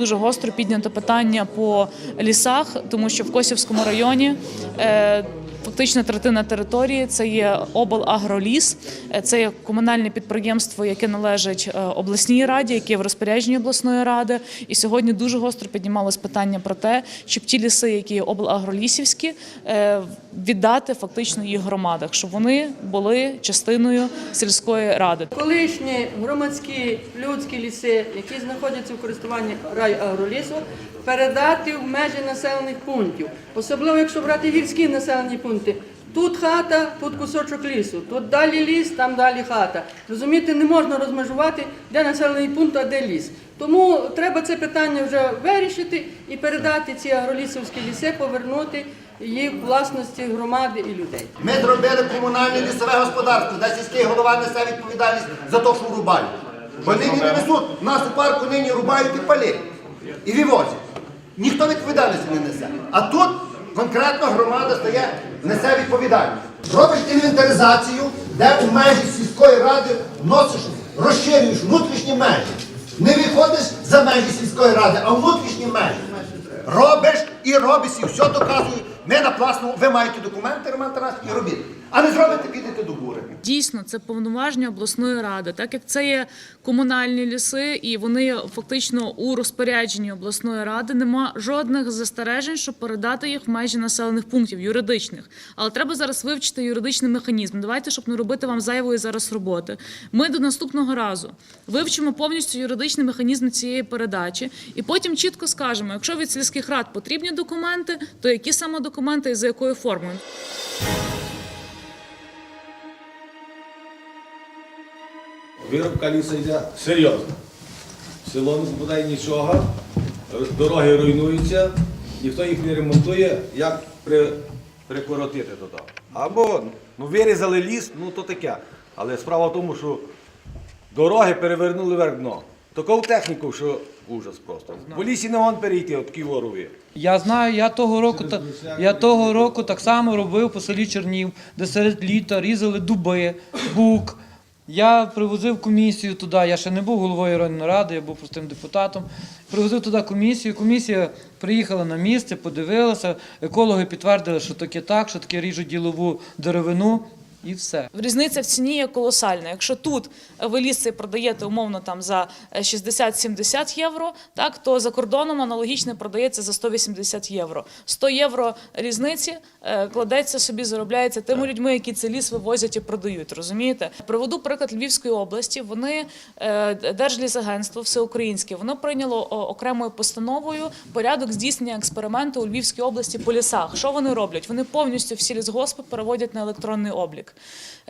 дуже гостро піднято питання по лісах, тому що в Косівському районі. Фактично третина території це є облагроліс, це є комунальне підприємство, яке належить е, обласній раді, яке в розпорядженні обласної ради. І сьогодні дуже гостро піднімалось питання про те, щоб ті ліси, які є облагролісівські, е, віддати фактично їх громадах, щоб вони були частиною сільської ради. Колишні громадські людські ліси, які знаходяться в користуванні райагролісу, передати в межі населених пунктів. Особливо, якщо брати гірські населені пункти. Тут хата, тут кусочок лісу, тут далі ліс, там далі хата. Розумієте, не можна розмежувати, де населений пункт, а де ліс. Тому треба це питання вже вирішити і передати ці агролісовські ліси, повернути їх власності громади і людей. Ми зробили комунальне лісове господарство, де сільський голова несе відповідальність за те, що рубають. Бо нині не несуть, нас у парку нині рубають і палять. І вивозять. Ніхто відповідальності не несе. А тут конкретно громада стає, несе відповідальність. Робиш інвентаризацію, де у межі сільської ради вносиш, розширюєш внутрішні межі. Не виходиш за межі сільської ради, а внутрішні межі. Робиш і робиш, і все доказує. Ми на пласному, ви маєте документи, Роман Тарас, і робіть. А не зробите, підете до бури. Дійсно, це повноваження обласної ради, так як це є комунальні ліси, і вони фактично у розпорядженні обласної ради. Нема жодних застережень, щоб передати їх в межі населених пунктів юридичних. Але треба зараз вивчити юридичний механізм. Давайте, щоб не робити вам зайвої зараз роботи. Ми до наступного разу вивчимо повністю юридичний механізм цієї передачі, і потім чітко скажемо, якщо від сільських рад потрібні документи, то які саме документи і за якою формою. Виробка лісу йде серйозно. Село не попадає нічого, дороги руйнуються, ніхто їх не ремонтує, як при, прикоротити там. Або ну, вирізали ліс, ну то таке. Але справа в тому, що дороги перевернули вверх дно. Таку техніку, що ужас просто. По лісі не можна перейти, от ворує. Я знаю, я того року та я того року так само робив по селі Чернів, де серед літа різали дуби, бук. Я привозив комісію туди. Я ще не був головою районної ради, я був простим депутатом. Привозив туди комісію. Комісія приїхала на місце, подивилася. Екологи підтвердили, що таке так, що таке ріжуть ділову деревину, і все. Різниця в ціні є колосальна. Якщо тут ви ліс цей продаєте умовно там за е, 60-70 євро, так то за кордоном аналогічне продається за 180 євро. 100 євро різниці е, кладеться собі, заробляється тими людьми, які цей ліс вивозять і продають. Розумієте? Приведу приклад Львівської області. Вони е, Держлісагентство всеукраїнське, воно прийняло окремою постановою порядок здійснення експерименту у Львівській області по лісах. Що вони роблять? Вони повністю всі лісгоспи переводять на електронний облік.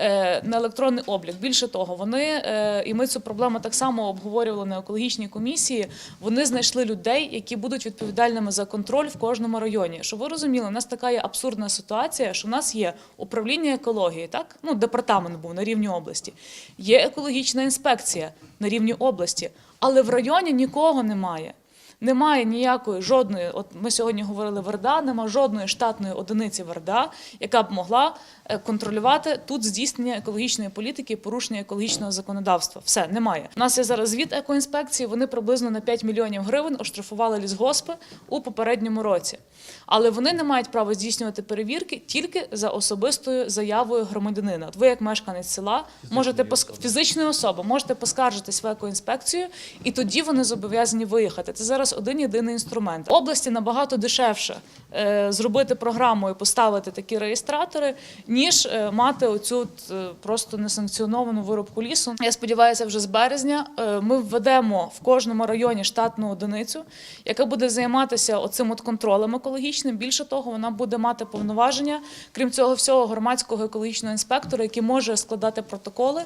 Е, На електронний облік. Більше того, вони е, і ми цю проблему так само обговорювали на екологічній комісії. Вони знайшли людей, які будуть відповідальними за контроль в кожному районі. Щоб ви розуміли, у нас така є абсурдна ситуація, що в нас є управління екології, так ну департамент був на рівні області. Є екологічна інспекція на рівні області, але в районі нікого немає. Немає ніякої жодної, от ми сьогодні говорили Верда, немає жодної штатної одиниці Верда, яка б могла е, контролювати тут здійснення екологічної політики і порушення екологічного законодавства. Все немає. У нас є зараз звіт екоінспекції. Вони приблизно на 5 мільйонів гривень оштрафували лісгоспи у попередньому році. Але вони не мають права здійснювати перевірки тільки за особистою заявою громадянина. От ви, як мешканець села, можете поск... фізичної особи, можете поскаржитись в екоінспекцію, і тоді вони зобов'язані виїхати. Це зараз один єдиний інструмент. Області набагато дешевше е, зробити програму і поставити такі реєстратори, ніж е, мати оцю е, просто несанкціоновану вирубку лісу. Я сподіваюся, вже з березня ми введемо в кожному районі штатну одиницю, яка буде займатися оцим от контролем екологічним. Більше того, вона буде мати повноваження, крім цього всього, громадського екологічного інспектора, який може складати протоколи.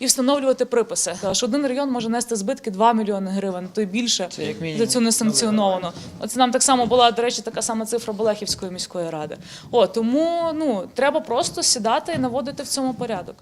І встановлювати приписи. Що один район може нести збитки 2 мільйони гривень, то й більше за цю несанкціоновано. Оце нам так само була, до речі, така сама цифра Болехівської міської ради. О, тому ну треба просто сідати і наводити в цьому порядок.